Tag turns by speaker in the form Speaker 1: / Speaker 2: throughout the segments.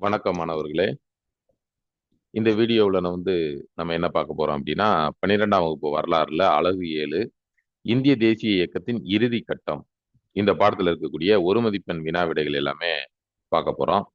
Speaker 1: வணக்கம் மாணவர்களே. இந்த வீடியோவில் நான் வந்து நம்ம என்ன பார்க்க போறோம் அப்படின்னா பன்னிரெண்டாம் வகுப்பு வரலாறுல அழகு ஏழு இந்திய தேசிய இயக்கத்தின் இறுதி கட்டம் இந்த பாடத்தில் இருக்கக்கூடிய ஒரு மதிப்பெண் வினா விடைகள் எல்லாமே பார்க்க போறோம்.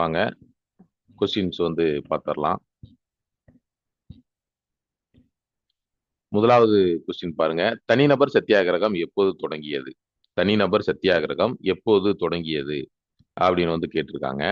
Speaker 1: வாங்க கொஸ்டின்ஸ் வந்து பார்த்துடலாம் முதலாவது கொஸ்டின் பாருங்க. தனிநபர் சத்தியாகிரகம் எப்போது தொடங்கியது? தனிநபர் சத்தியாகிரகம் எப்போது தொடங்கியது? அப்படின்னு வந்து கேட்டிருக்காங்க.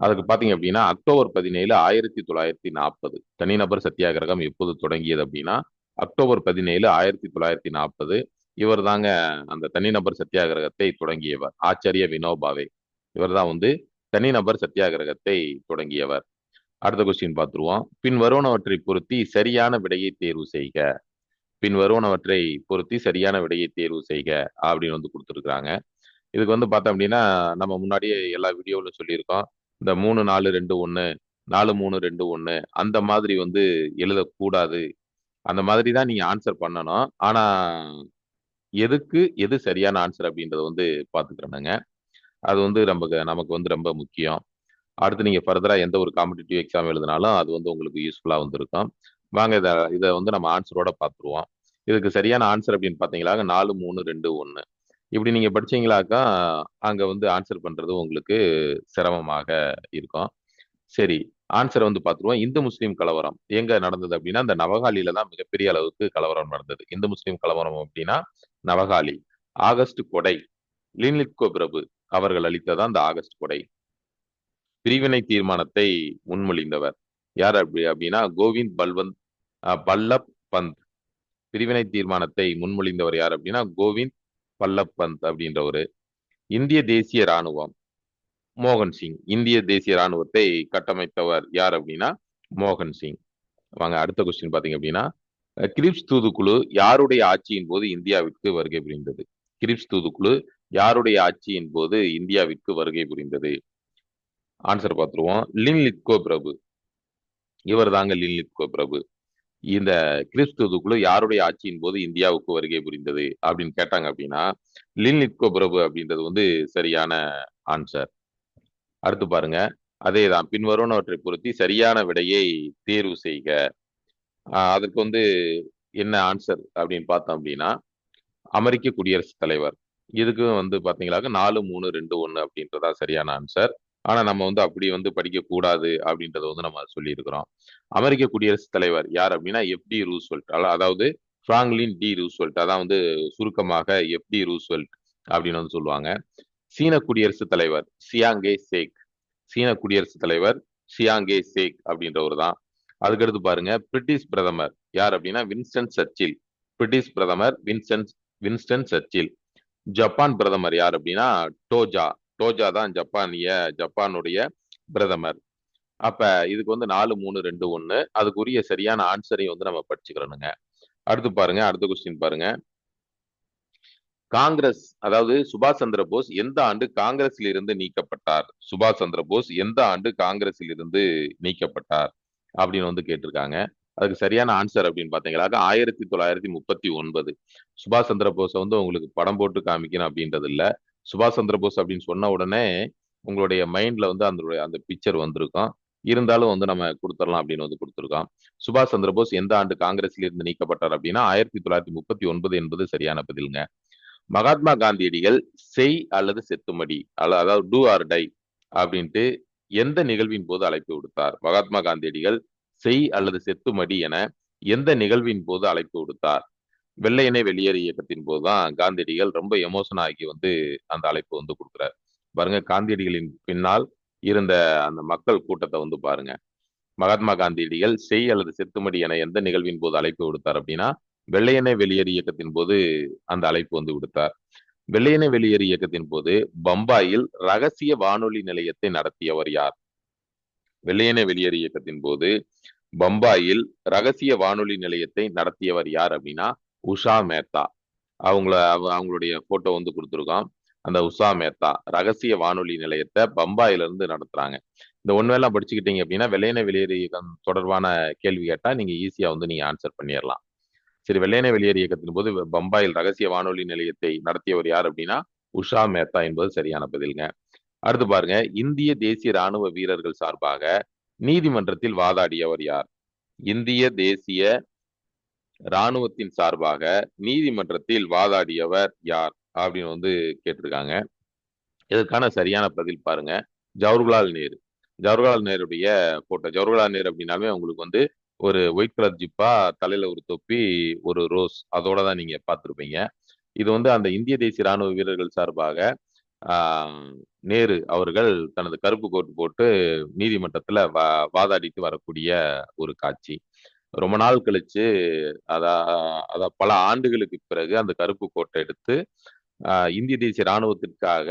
Speaker 1: அதுக்கு பார்த்தீங்க அப்படின்னா அக்டோபர் பதினேழு ஆயிரத்தி தொள்ளாயிரத்தி நாற்பது தனிநபர் சத்தியாகிரகம் எப்போது தொடங்கியது அப்படின்னா அக்டோபர் பதினேழு ஆயிரத்தி தொள்ளாயிரத்தி நாற்பது இவர் தாங்க அந்த தனிநபர் சத்தியாகிரகத்தை தொடங்கியவர். ஆச்சரிய வினோபாவே இவர் தான் வந்து தனிநபர் சத்தியாகிரகத்தை தொடங்கியவர். அடுத்த கொஸ்டின் பார்த்துருவோம். பின் வருவனவற்றை பொருத்தி சரியான விடையை தேர்வு செய்க. பின் வருவனவற்றை பொருத்தி சரியான விடையை தேர்வு செய்க அப்படின்னு வந்து கொடுத்துருக்குறாங்க. இதுக்கு வந்து பார்த்தோம் அப்படின்னா நம்ம முன்னாடியே எல்லா வீடியோவிலும் சொல்லியிருக்கோம். இந்த மூணு நாலு ரெண்டு ஒன்று நாலு மூணு ரெண்டு ஒன்று அந்த மாதிரி வந்து எழுதக்கூடாது. அந்த மாதிரி தான் நீங்கள் ஆன்சர் பண்ணணும். ஆனால் எதுக்கு எது சரியான ஆன்சர் அப்படின்றத வந்து பார்த்துக்கிறேனுங்க. அது வந்து நமக்கு நமக்கு வந்து ரொம்ப முக்கியம். அடுத்து நீங்கள் ஃபர்தராக எந்த ஒரு காம்படிட்டிவ் எக்ஸாம் எழுதினாலும் அது வந்து உங்களுக்கு யூஸ்ஃபுல்லாக வந்திருக்கும். வாங்க இதை இதை வந்து நம்ம ஆன்சரோட பார்த்துருவோம். இதுக்கு சரியான ஆன்சர் அப்படின்னு பார்த்தீங்களா நாலு மூணு ரெண்டு ஒன்று இப்படி நீங்கள் படிச்சீங்களாக்கா அங்கே வந்து ஆன்சர் பண்ணுறது உங்களுக்கு சிரமமாக இருக்கும். சரி ஆன்சரை வந்து பார்த்துருவோம். இந்து முஸ்லீம் கலவரம் எங்கே நடந்தது அப்படின்னா இந்த நவகாலியில தான் மிகப்பெரிய அளவுக்கு கலவரம் நடந்தது. இந்து முஸ்லீம் கலவரம் அப்படின்னா நவகாலி ஆகஸ்ட் கொடை லின்லிட்கோ பிரபு அவர்கள் அளித்ததான் அந்த ஆகஸ்ட் கொடை. பிரிவினை தீர்மானத்தை முன்மொழிந்தவர். யார் அப்படி அப்படின்னா கோவிந்த் பல்வந்த் பல்லப் பந்த். பிரிவினை தீர்மானத்தை முன்மொழிந்தவர் யார் அப்படின்னா கோவிந்த் பல்லப் பந்த் அப்படின்றவர். இந்திய தேசிய ராணுவம் மோகன் சிங். இந்திய தேசிய ராணுவத்தை கட்டமைத்தவர் யார் அப்படின்னா மோகன் சிங். வாங்க அடுத்த கொஸ்டின் பாத்தீங்க அப்படின்னா கிரிப்ஸ் தூதுக்குழு யாருடைய ஆட்சியின் போது இந்தியாவிற்கு வருகை புரிந்தது? கிரிப்ஸ் தூதுக்குழு யாருடைய ஆட்சியின் போது இந்தியாவிற்கு வருகை புரிந்தது? ஆன்சர் பார்த்துருவோம். லின் லிட்கோ பிரபு இவர் தாங்க லின் லிட்கோ பிரபு இந்த கிறிஸ்துவுக்குள்ள யாருடைய ஆட்சியின் போது இந்தியாவுக்கு வருகை புரிந்தது அப்படின்னு கேட்டாங்க அப்படின்னா லின்லிட்கோ பிரபு அப்படின்றது வந்து சரியான ஆன்சர் அடுத்து பாருங்க. அதேதான். பின்வருவனவற்றை பொருத்தி சரியான விடையை தேர்வு செய்க. அதுக்கு வந்து என்ன ஆன்சர் அப்படின்னு பார்த்தோம் அப்படின்னா அமெரிக்க குடியரசுத் தலைவர். இதுக்கும் வந்து பார்த்தீங்களாக்க நாலு மூணு ரெண்டு ஒன்று அப்படின்றதா சரியான ஆன்சர் ஆனா நம்ம வந்து அப்படி வந்து படிக்கக்கூடாது அப்படின்றத வந்து நம்ம சொல்லியிருக்கிறோம். அமெரிக்க குடியரசுத் தலைவர் யார் அப்படின்னா எஃப்டி ரூஸ்வெல்ட். அதாவது ஃப்ராங்க்லின் டி ரூஸ்வெல்ட். அதான் வந்து சுருக்கமாக எஃப்டி ரூஸ்வெல்ட் அப்படின்னு வந்து சொல்லுவாங்க. சீன குடியரசுத் தலைவர் சியாங்கே சேக். சீன குடியரசுத் தலைவர் சியாங்கே சேக் அப்படின்றவர் தான். அதுக்கடுத்து பாருங்க பிரிட்டிஷ் பிரதமர் யார் அப்படின்னா வின்ஸ்டன் சர்ச்சில். பிரிட்டிஷ் பிரதமர் வின்ஸ்டன் வின்ஸ்டன் சர்ச்சில். ஜப்பான் பிரதமர் யார் அப்படின்னா டோஜா. டோஜா தான் ஜப்பானிய ஜப்பானுடைய பிரதமர். அப்ப இதுக்கு வந்து நாலு மூணு ரெண்டு ஒண்ணு. அதுக்குரிய சரியான ஆன்சரையும் வந்து நம்ம படிச்சுக்கிறோனுங்க அடுத்து பாருங்க அடுத்த கொஸ்டின் பாருங்க. காங்கிரஸ் அதாவது சுபாஷ் சந்திர போஸ் எந்த ஆண்டு காங்கிரஸில் இருந்து நீக்கப்பட்டார்? சுபாஷ் சந்திர போஸ் எந்த ஆண்டு காங்கிரஸில் இருந்து நீக்கப்பட்டார்? அப்படின்னு வந்து கேட்டிருக்காங்க. அதுக்கு சரியான ஆன்சர் அப்படின்னு பாத்தீங்களாக்க ஆயிரத்தி தொள்ளாயிரத்தி முப்பத்தி ஒன்பது. சுபாஷ் சந்திர போஸை வந்து உங்களுக்கு படம் போட்டு காமிக்கணும் அப்படின்றது இல்ல. சுபாஷ் சந்திர போஸ் அப்படின்னு சொன்ன உடனே உங்களுடைய மைண்ட்ல வந்து அந்த அந்த பிக்சர் வந்திருக்கும். இருந்தாலும் வந்து நம்ம கொடுத்துடலாம் அப்படின்னு வந்து கொடுத்துருக்கோம். சுபாஷ் சந்திர போஸ் எந்த ஆண்டு காங்கிரஸ்ல இருந்து நீக்கப்பட்டார் அப்படின்னா ஆயிரத்தி தொள்ளாயிரத்தி முப்பத்தி ஒன்பது என்பது சரியான பதிலுங்க. மகாத்மா காந்தியடிகள் செய் அல்லது செத்துமடி அதாவது டூ ஆர் டை அப்படின்ட்டு எந்த நிகழ்வின் போது அழைப்பு விடுத்தார்? மகாத்மா காந்தியடிகள் செய் அல்லது செத்துமடி என எந்த நிகழ்வின் போது அழைப்பு விடுத்தார்? வெள்ளையனே வெளியேறு இயக்கத்தின் போதுதான் காந்தியடிகள் ரொம்ப எமோஷன் ஆகி வந்து அந்த அழைப்பு வந்து கொடுக்குறாரு. பாருங்க காந்தியடிகளின் பின்னால் இருந்த அந்த மக்கள் கூட்டத்தை வந்து பாருங்க. மகாத்மா காந்தியடிகள் செய் அல்லது செத்துமடி என எந்த நிகழ்வின் போது அழைப்பு விடுத்தார் அப்படின்னா வெள்ளையனே வெளியேறு இயக்கத்தின் போது அந்த அழைப்பு வந்து விடுத்தார். வெள்ளையனே வெளியேறு இயக்கத்தின் போது பம்பாயில் ரகசிய வானொலி நிலையத்தை நடத்தியவர் யார்? வெள்ளையனே வெளியேறு இயக்கத்தின் போது பம்பாயில் ரகசிய வானொலி நிலையத்தை நடத்தியவர் யார் அப்படின்னா உஷா மேத்தா. அவங்கள அவங்களுடைய போட்டோ வந்து கொடுத்துருக்கோம். அந்த உஷா மேத்தா ரகசிய வானொலி நிலையத்தை பம்பாயில இருந்து நடத்துறாங்க. இந்த ஒன்றுவெல்லாம் படிச்சுக்கிட்டீங்க அப்படின்னா வெள்ளையன வெளியேறு இயக்கம் தொடர்பான கேள்வி கேட்டா நீங்க ஈஸியா வந்து நீங்க ஆன்சர் பண்ணிடலாம். சரி வெள்ளையன வெளியேறு இயக்கத்தின் போது பம்பாயில் ரகசிய வானொலி நிலையத்தை நடத்தியவர் யார் அப்படின்னா உஷா மேத்தா என்பது சரியான பதிலுங்க. அடுத்து பாருங்க இந்திய தேசிய ராணுவ வீரர்கள் சார்பாக நீதிமன்றத்தில் வாதாடியவர் யார்? இந்திய தேசிய ராணுவத்தின் சார்பாக நீதிமன்றத்தில் வாதாடியவர் யார் அப்படின்னு வந்து கேட்டிருக்காங்க. இதற்கான சரியான பதில் பாருங்க. ஜவஹர்லால் நேரு. ஜவஹர்லால் நேருடைய போட்டோ. ஜவஹர்லால் நேரு அப்படின்னாலுமே உங்களுக்கு வந்து ஒரு ஒயிட் கலர் ஜிப்பா தலையில ஒரு தொப்பி ஒரு ரோஸ் அதோட தான் நீங்க பார்த்துருப்பீங்க. இது வந்து அந்த இந்திய தேசிய ராணுவ வீரர்கள் சார்பாக நேரு அவர்கள் தனது கருப்பு கோட்டு போட்டு நீதிமன்றத்துல வா வாதாடிட்டு வரக்கூடிய ஒரு காட்சி. ரொம்ப நாள் கழிச்சு அதா அத பல ஆண்டுகளுக்கு பிறகு அந்த கருப்பு கோட்டை எடுத்து இந்திய தேசிய ராணுவத்திற்காக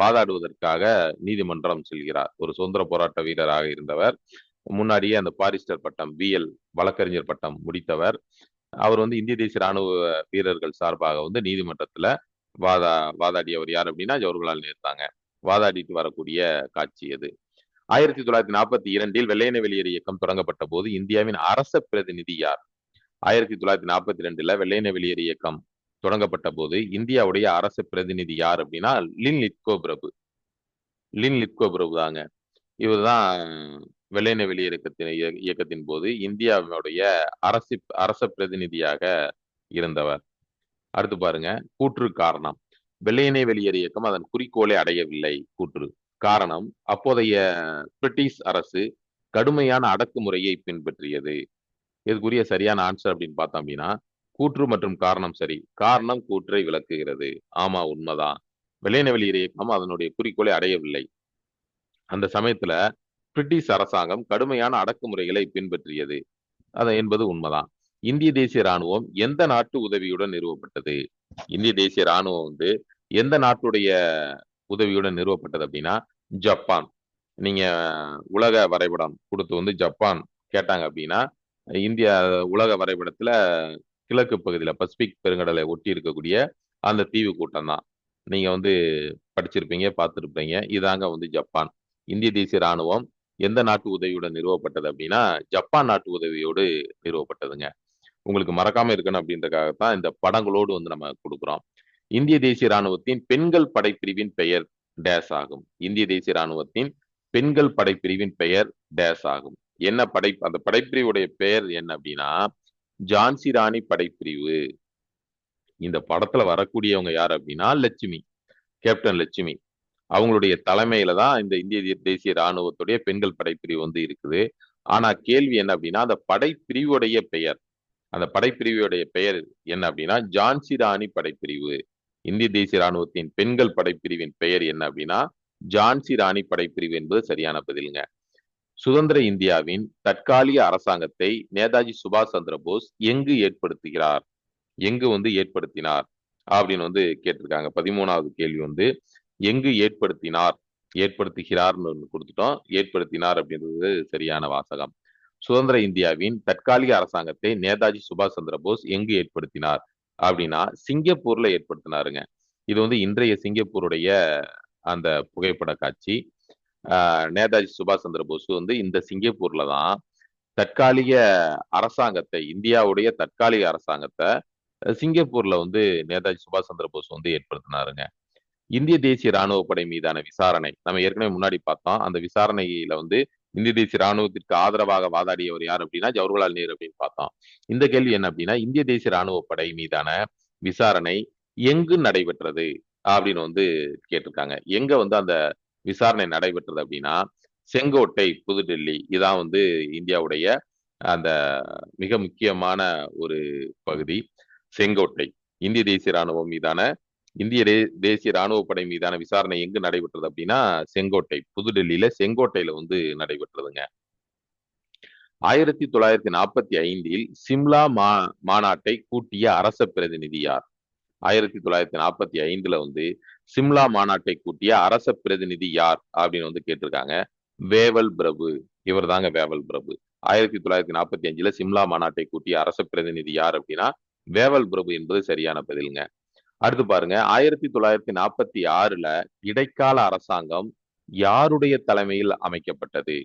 Speaker 1: வாதாடுவதற்காக நீதிமன்றம் செல்கிறார். ஒரு சுதந்திர போராட்ட வீரராக இருந்தவர். முன்னாடியே அந்த பாரிஸ்டர் பட்டம் பிஎல் வழக்கறிஞர் பட்டம் முடித்தவர். அவர் வந்து இந்திய தேசிய ராணுவ வீரர்கள் சார்பாக வந்து நீதிமன்றத்துல வாதா வாதாடியவர் யார் அப்படின்னா ஜவஹர்லால் நேரு தாங்க வாதாடிட்டு வரக்கூடிய காட்சி அது. ஆயிரத்தி தொள்ளாயிரத்தி நாற்பத்தி இரண்டில் வெள்ளையனை வெளியேறு இயக்கம் தொடங்கப்பட்ட போது இந்தியாவின் அரச பிரதிநிதி யார்? ஆயிரத்தி தொள்ளாயிரத்தி நாற்பத்தி ரெண்டுல வெள்ளையனை வெளியேறு இயக்கம் தொடங்கப்பட்ட போது இந்தியாவுடைய அரசு பிரதிநிதி யார் அப்படின்னா லின் லிட்கோ பிரபு லின் லிட்கோ பிரபு தாங்க. இவர் தான் வெள்ளையனை வெளியேறு இயக்கத்தின் இயக்கத்தின் போது இந்தியாவுடைய அரசு அரச பிரதிநிதியாக இருந்தவர். அடுத்து பாருங்க கூற்று காரணம். வெள்ளையனை வெளியேறு இயக்கம் அதன் குறிக்கோளை அடையவில்லை கூற்று. காரணம் அப்போதைய பிரிட்டிஷ் அரசு கடுமையான அடக்குமுறையை பின்பற்றியது. இதுக்குரிய சரியான ஆன்சர் அப்படின்னு பார்த்தோம் அப்படின்னா கூற்று மற்றும் காரணம் சரி. காரணம் கூற்றை விளக்குகிறது. ஆமா உண்மைதான். வெள்ளையனை இயக்கம் அதனுடைய குறிக்கோளை அடையவில்லை. அந்த சமயத்துல பிரிட்டிஷ் அரசாங்கம் கடுமையான அடக்குமுறைகளை பின்பற்றியது. அது என்பது உண்மைதான். இந்திய தேசிய ராணுவம் எந்த நாட்டு உதவியுடன் நிறுவப்பட்டது? இந்திய தேசிய ராணுவம் வந்து எந்த நாட்டுடைய உதவியுடன் நிறுவப்பட்டது அப்படின்னா ஜப்பான். நீங்க உலக வரைபடம் கொடுத்து வந்து ஜப்பான் கேட்டாங்க அப்படின்னா இந்தியா உலக வரைபடத்துல கிழக்கு பகுதியில் பசிபிக் பெருங்கடலை ஒட்டி இருக்கக்கூடிய அந்த தீவு கூட்டம் தான். நீங்க வந்து படிச்சிருப்பீங்க பார்த்துருப்பீங்க. இதாங்க வந்து ஜப்பான். இந்திய தேசிய ராணுவம் எந்த நாட்டு உதவியுடன் நிறுவப்பட்டது அப்படின்னா ஜப்பான் நாட்டு உதவியோடு நிறுவப்பட்டதுங்க. உங்களுக்கு மறக்காம இருக்கணும் அப்படின்றதுக்காகத்தான் இந்த படங்களோடு வந்து நம்ம கொடுக்குறோம். இந்திய தேசிய ராணுவத்தின் பெண்கள் படைப்பிரிவின் பெயர் டேஸ் ஆகும். இந்திய தேசிய ராணுவத்தின் பெண்கள் படைப்பிரிவின் பெயர் டேஸ் ஆகும். என்ன படை அந்த படைப்பிரிவுடைய பெயர் என்ன அப்படின்னா ஜான்சி ராணி படைப்பிரிவு. இந்த படத்துல வரக்கூடியவங்க யார் அப்படின்னா லட்சுமி கேப்டன் லட்சுமி. அவங்களுடைய தலைமையில தான் இந்த இந்திய தேசிய ராணுவத்துடைய பெண்கள் படைப்பிரிவு வந்து இருக்குது. ஆனா கேள்வி என்ன அப்படின்னா அந்த படைப்பிரிவுடைய பெயர் அந்த படைப்பிரிவுடைய பெயர் என்ன அப்படின்னா ஜான்சி ராணி படைப்பிரிவு. இந்திய தேசிய ராணுவத்தின் பெண்கள் படைப்பிரிவின் பெயர் என்ன அப்படின்னா ஜான்சி ராணி படைப்பிரிவு என்பது சரியான பதிலுங்க. சுதந்திர இந்தியாவின் தற்காலிக அரசாங்கத்தை நேதாஜி சுபாஷ் சந்திர போஸ் எங்கு ஏற்படுத்துகிறார்? எங்கு வந்து ஏற்படுத்தினார்? அப்படின்னு வந்து கேட்டிருக்காங்க. பதிமூணாவது கேள்வி வந்து எங்கு ஏற்படுத்தினார்? ஏற்படுத்துகிறார்னு ஒன்று கொடுத்துட்டோம். ஏற்படுத்தினார் அப்படின்றது சரியான வாசகம். சுதந்திர இந்தியாவின் தற்காலிக அரசாங்கத்தை நேதாஜி சுபாஷ் சந்திர போஸ் எங்கு ஏற்படுத்தினார்? அப்படின்னா சிங்கப்பூர்ல ஏற்படுத்தினாருங்க. இது வந்து இன்றைய சிங்கப்பூருடைய அந்த புகைப்பட காட்சி. ஆஹ் நேதாஜி சுபாஷ் சந்திர போஸ் வந்து இந்த சிங்கப்பூர்ல தான் தற்காலிக அரசாங்கத்தை இந்தியாவுடைய தற்காலிக அரசாங்கத்தை சிங்கப்பூர்ல வந்து நேதாஜி சுபாஷ் சந்திர போஸ் வந்து ஏற்படுத்தினாருங்க. இந்திய தேசிய ராணுவ படை மீதான விசாரணை நம்ம ஏற்கனவே முன்னாடி பார்த்தோம். அந்த விசாரணையில வந்து இந்திய தேசிய ராணுவத்திற்கு ஆதரவாக வாதாடியவர் யார் அப்படின்னா ஜவஹர்லால் நேரு அப்படின்னு பார்த்தோம் இந்த கேள்வி என்ன அப்படின்னா இந்திய தேசிய ராணுவ படை மீதான விசாரணை எங்கு நடைபெற்றது அப்படின்னு வந்து கேட்டிருக்காங்க. எங்க வந்து அந்த விசாரணை நடைபெற்றது அப்படின்னா செங்கோட்டை புதுடெல்லி இதான் வந்து இந்தியாவுடைய அந்த மிக முக்கியமான ஒரு பகுதி செங்கோட்டை இந்திய தேசிய ராணுவம் மீதான இந்திய தேசிய ராணுவ படை மீதான விசாரணை எங்கு நடைபெற்றது அப்படின்னா செங்கோட்டை புதுடெல்லியில செங்கோட்டையில வந்து நடைபெற்றதுங்க. ஆயிரத்தி தொள்ளாயிரத்தி நாற்பத்தி ஐந்தில் சிம்லா மா மாநாட்டை கூட்டிய அரச பிரதிநிதி யார்? ஆயிரத்தி தொள்ளாயிரத்தி நாற்பத்தி ஐந்துல வந்து சிம்லா மாநாட்டை கூட்டிய அரச பிரதிநிதி யார் அப்படின்னு வந்து கேட்டிருக்காங்க. வேவல் பிரபு. இவர் தாங்க வேவல் பிரபு. ஆயிரத்தி தொள்ளாயிரத்தி நாற்பத்தி அஞ்சுல சிம்லா மாநாட்டை கூட்டிய அரச பிரதிநிதி யார் அப்படின்னா வேவல் பிரபு என்பது சரியான பதிலுங்க. அடுத்து பாருங்க ஆயிரத்தி தொள்ளாயிரத்தி நாற்பத்தி ஆறுல இடைக்கால அரசாங்கம் யாருடைய தலைமையில் அமைக்கப்பட்டது?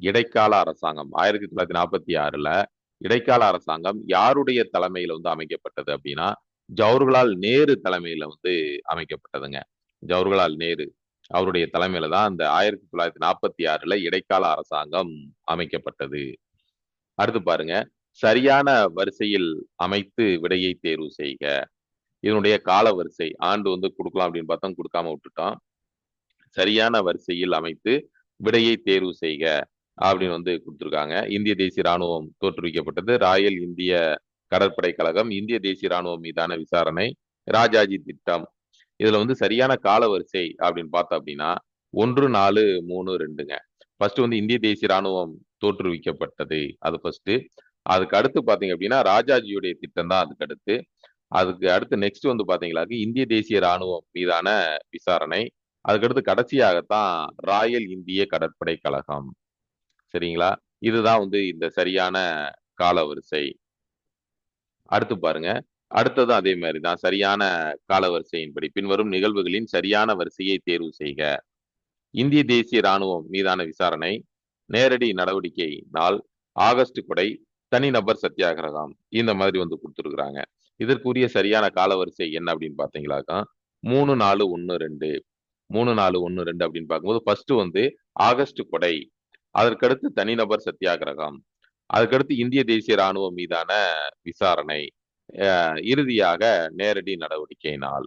Speaker 1: இடைக்கால அரசாங்கம். ஆயிரத்தி தொள்ளாயிரத்தி நாற்பத்தி ஆறுல இடைக்கால அரசாங்கம் யாருடைய தலைமையில வந்து அமைக்கப்பட்டது அப்படின்னா ஜவஹர்லால் நேரு தலைமையில வந்து அமைக்கப்பட்டதுங்க. ஜவஹர்லால் நேரு அவருடைய தலைமையில தான் அந்த ஆயிரத்தி தொள்ளாயிரத்தி நாற்பத்தி ஆறுல இடைக்கால அரசாங்கம் அமைக்கப்பட்டது. அடுத்து பாருங்க சரியான வரிசையில் அமைத்து விடையை தேர்வு செய்க. இதனுடைய கால வரிசை ஆண்டு வந்து கொடுக்கலாம் அப்படின்னு பார்த்தோம் கொடுக்காம விட்டுட்டோம். சரியான வரிசையில் அமைத்து விடையை தேர்வு செய்க அப்படின்னு வந்து கொடுத்துருக்காங்க. இந்திய தேசிய ராணுவம் தோற்றுவிக்கப்பட்டது. ராயல் இந்திய கடற்படை கழகம் இந்திய தேசிய ராணுவம் மீதான விசாரணை ராஜாஜி திட்டம். இதுல வந்து சரியான கால வரிசை அப்படின்னு பார்த்தோம் அப்படின்னா ஒன்று நாலு மூணு ரெண்டுங்க. ஃபர்ஸ்ட் வந்து இந்திய தேசிய ராணுவம் தோற்றுவிக்கப்பட்டது. அது ஃபர்ஸ்ட் அதுக்கு அடுத்து பாத்தீங்க அப்படின்னா ராஜாஜியுடைய திட்டம் தான் அதுக்கு அடுத்து. அதுக்கு அடுத்து நெக்ஸ்ட் வந்து பாத்தீங்களாக்கு இந்திய தேசிய ராணுவம் மீதான விசாரணை. அதுக்கடுத்து கடைசியாகத்தான் ராயல் இந்திய கடற்படை கழகம் சரிங்களா? இதுதான் வந்து இந்த சரியான காலவரிசை. அடுத்து பாருங்க. அடுத்ததும் அதே மாதிரி தான் சரியான காலவரிசையின்படி. பின்வரும் நிகழ்வுகளின் சரியான வரிசையை தேர்வு செய்க. இந்திய தேசிய ராணுவம் மீதான விசாரணை நேரடி நடவடிக்கை நாள். ஆகஸ்ட் கொடை தனிநபர் சத்தியாகிரகம். இந்த மாதிரி வந்து கொடுத்துருக்குறாங்க. இதற்குரிய சரியான காலவரிசை என்ன அப்படின்னு பார்த்தீங்களாக்கா? மூணு நாலு ஒன்று ரெண்டு. மூணு நாலு ஒன்று ரெண்டு அப்படின்னு பார்க்கும்போது ஃபர்ஸ்ட் வந்து ஆகஸ்ட் கொடை. அதற்கடுத்து தனிநபர் சத்தியாகிரகம். அதுக்கடுத்து இந்திய தேசிய ராணுவம் மீதான விசாரணை. இறுதியாக நேரடி நடவடிக்கை நாள்.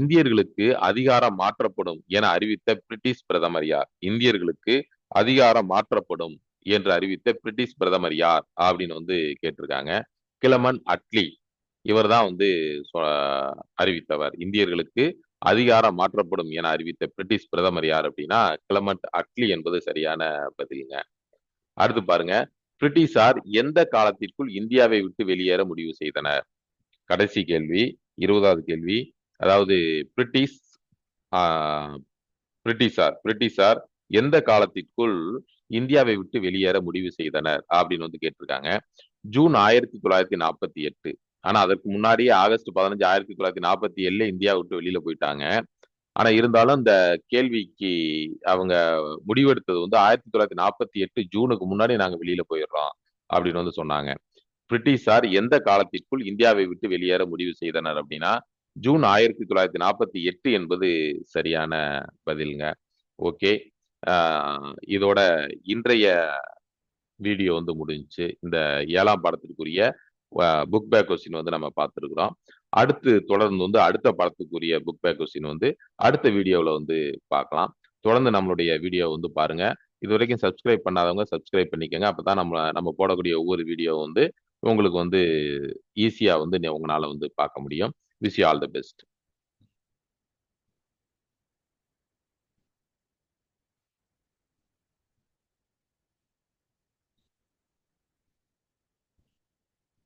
Speaker 1: இந்தியர்களுக்கு அதிகாரம் மாற்றப்படும் என அறிவித்த பிரிட்டிஷ் பிரதமர் யார்? இந்தியர்களுக்கு அதிகாரம் மாற்றப்படும் என்று அறிவித்த பிரிட்டிஷ் பிரதமர் யார்? அப்படின்னு வந்து கேட்டிருக்காங்க. கிளமன் அட்லி. இவர் தான் வந்து அறிவித்தவர். இந்தியர்களுக்கு அதிகாரம் மாற்றப்படும் என அறிவித்த பிரிட்டிஷ் பிரதமர் யார் அப்படின்னா கிளமண்ட் அட்லி என்பது சரியான பதிலுங்க. அடுத்து பாருங்க. பிரிட்டிஷார் எந்த காலத்திற்குள் இந்தியாவை விட்டு வெளியேற முடிவு செய்தனர்? கடைசி கேள்வி இருபதாவது கேள்வி. அதாவது பிரிட்டிஷ் பிரிட்டிஷார் பிரிட்டிஷார் எந்த காலத்திற்குள் இந்தியாவை விட்டு வெளியேற முடிவு செய்தனர் அப்படின்னு வந்து கேட்டிருக்காங்க. ஜூன் ஆயிரத்தி தொள்ளாயிரத்தி நாற்பத்தி எட்டு. ஆனா அதற்கு முன்னாடியே ஆகஸ்ட் பதினஞ்சு ஆயிரத்தி தொள்ளாயிரத்தி நாற்பத்தி ஏழுல இந்தியா விட்டு வெளியில போயிட்டாங்க. ஆனா இருந்தாலும் இந்த கேள்விக்கு அவங்க முடிவெடுத்தது வந்து ஆயிரத்தி தொள்ளாயிரத்தி நாற்பத்தி எட்டு ஜூனுக்கு முன்னாடி நாங்க வெளியில போயிடுறோம் அப்படின்னு வந்து சொன்னாங்க. பிரிட்டிஷார் எந்த காலத்திற்குள் இந்தியாவை விட்டு வெளியேற முடிவு செய்தனர் அப்படின்னா ஜூன் ஆயிரத்தி தொள்ளாயிரத்தி நாற்பத்தி எட்டு என்பது சரியான பதிலுங்க. ஓகே. இதோட இன்றைய வீடியோ வந்து முடிஞ்சிச்சு. இந்த ஏழாம் பாடத்திற்குரிய புக் பேக் கொஸ்டின் வந்து நம்ம பார்த்துருக்குறோம். அடுத்து தொடர்ந்து வந்து அடுத்த படத்துக்குரிய புக் பேக் கொஸ்டின் வந்து அடுத்த வீடியோவில் வந்து பார்க்கலாம். தொடர்ந்து நம்மளுடைய வீடியோ வந்து பாருங்க. இது வரைக்கும் சப்ஸ்கிரைப் பண்ணாதவங்க சப்ஸ்கிரைப் பண்ணிக்கோங்க. அப்போ தான் நம்ம நம்ம போடக்கூடிய ஒவ்வொரு வீடியோ வந்து உங்களுக்கு வந்து ஈஸியாக வந்து உங்களால் வந்து பார்க்க முடியும். Wish all the best